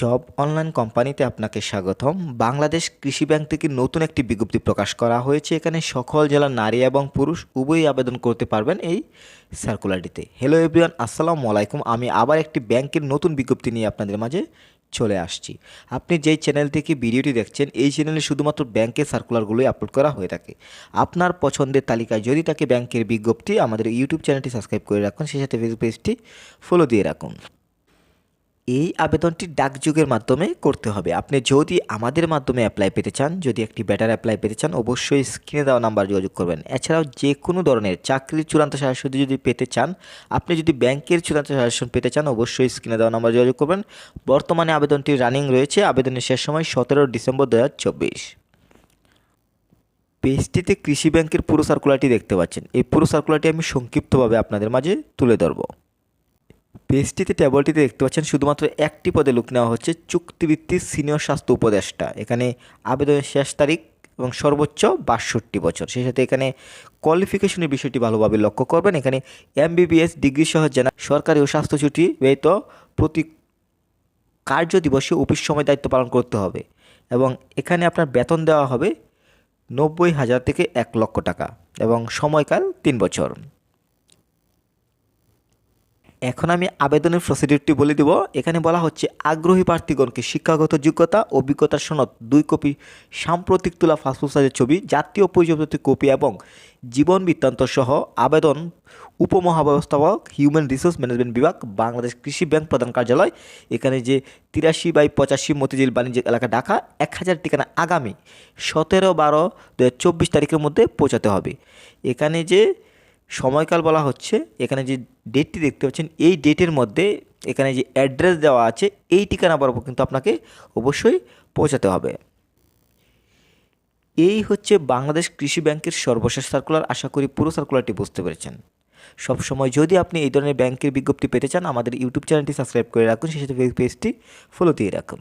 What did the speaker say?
Job online কোম্পানিতে আপনাকে স্বাগতম। বাংলাদেশ কৃষি ব্যাংক থেকে নতুন একটি বিজ্ঞপ্তি প্রকাশ করা হয়েছে। এখানে সকল জেলার নারী এবং পুরুষ উভয়ই আবেদন করতে পারবেন এই সার্কুলারটিতে। হ্যালো এভরিওয়ান আসসালামু আলাইকুম। আমি আবার একটি ব্যাংকের নতুন বিজ্ঞপ্তি নিয়ে আপনাদের মাঝে চলে আসছি। আপনি যেই চ্যানেল থেকে ভিডিওটি দেখছেন, এই চ্যানেলে শুধুমাত্র ব্যাংকের সার্কুলারগুলোই আপলোড করা হয়ে থাকে। আপনার পছন্দের তালিকায় যদি থাকে ব্যাংকের বিজ্ঞপ্তি, আমাদের ইউটিউব চ্যানেলটি সাবস্ক্রাইব করে রাখুন। সেই সাথে ফেসবুক পেজটি ফলো দিয়ে রাখুন। এই আবেদনটি ডাকযুগের মাধ্যমে করতে হবে। আপনি যদি আমাদের মাধ্যমে অ্যাপ্লাই পেতে চান, যদি একটি বেটার অ্যাপ্লাই পেতে চান, অবশ্যই স্ক্রিনে দেওয়া নাম্বার যোগাযোগ করবেন। এছাড়াও যে কোনো ধরনের চাকরির চূড়ান্ত সাহায্য যদি পেতে চান, আপনি যদি ব্যাংকের চূড়ান্ত সাহায্য পেতে চান, অবশ্যই স্ক্রিনে দেওয়া নাম্বার যোগাযোগ করবেন। বর্তমানে আবেদনটি রানিং রয়েছে, আবেদনের শেষ সময় সতেরো ডিসেম্বর দু হাজার চব্বিশ। পেজটিতে কৃষি ব্যাংকের পুরো সার্কুলারটি দেখতে পাচ্ছেন। এই পুরো সার্কুলারটি আমি সংক্ষিপ্তভাবে আপনাদের মাঝে তুলে ধরবো। পেজটিতে টেবলটিতে দেখতে পাচ্ছেন শুধুমাত্র একটি পদে লোক নেওয়া হচ্ছে চুক্তিভিত্তিক সিনিয়র স্বাস্থ্য উপদেষ্টা। এখানে আবেদনের শেষ তারিখ এবং সর্বোচ্চ বাষট্টি বছর। সেই সাথে এখানে কোয়ালিফিকেশনের বিষয়টি ভালোভাবে লক্ষ্য করবেন। এখানে এমবিবিএস ডিগ্রি সহ জেনা সরকারি ও স্বাস্থ্য ছুটি ব্যয়িত প্রতি কার্য দিবসে অফিস সময় দায়িত্ব পালন করতে হবে এবং এখানে আপনার বেতন দেওয়া হবে নব্বই হাজার থেকে এক লক্ষ টাকা এবং সময়কাল তিন বছর। এখন আমি আবেদনের প্রসিডিউরটি বলে দেব। এখানে বলা হচ্ছে, আগ্রহী প্রার্থীগণকে শিক্ষাগত যোগ্যতা অভিজ্ঞতার সনদ, দুই কপি সাম্প্রতিক তোলা পাসপোর্ট ছবি, জাতীয় পরিচয়পত্রের কপি এবং জীবন বৃত্তান্ত সহ আবেদন উপমহাব্যবস্থাপক হিউম্যান রিসোর্স ম্যানেজমেন্ট বিভাগ, বাংলাদেশ কৃষি ব্যাংক প্রধান কার্যালয়। এখানে যে তিরাশি বাই পঁচাশি মতিঝিল বাণিজ্যিক এলাকা ঢাকা, এক হাজার ঠিকানা আগামী সতেরো বারো দু তারিখের মধ্যে পৌঁছাতে হবে। এখানে যে সময়কাল বলা হচ্ছে, এখানে যে ডেটটি দেখতে পাচ্ছেন, এই ডেটের মধ্যে এখানে যে অ্যাড্রেস দেওয়া আছে, এই ঠিকানা বরাবর কিন্তু আপনাকে অবশ্যই পৌঁছাতে হবে। এই হচ্ছে বাংলাদেশ কৃষি ব্যাংকের সর্বশেষ সার্কুলার আশা করি পুরো সার্কুলারটি বুঝতে পেরেছেন। সবসময় যদি আপনি এই ধরনের ব্যাংকের বিজ্ঞপ্তি পেতে চান, আমাদের ইউটিউব চ্যানেলটি সাবস্ক্রাইব করে রাখুন, সেই সাথে পেজটি ফলো দিয়ে রাখুন।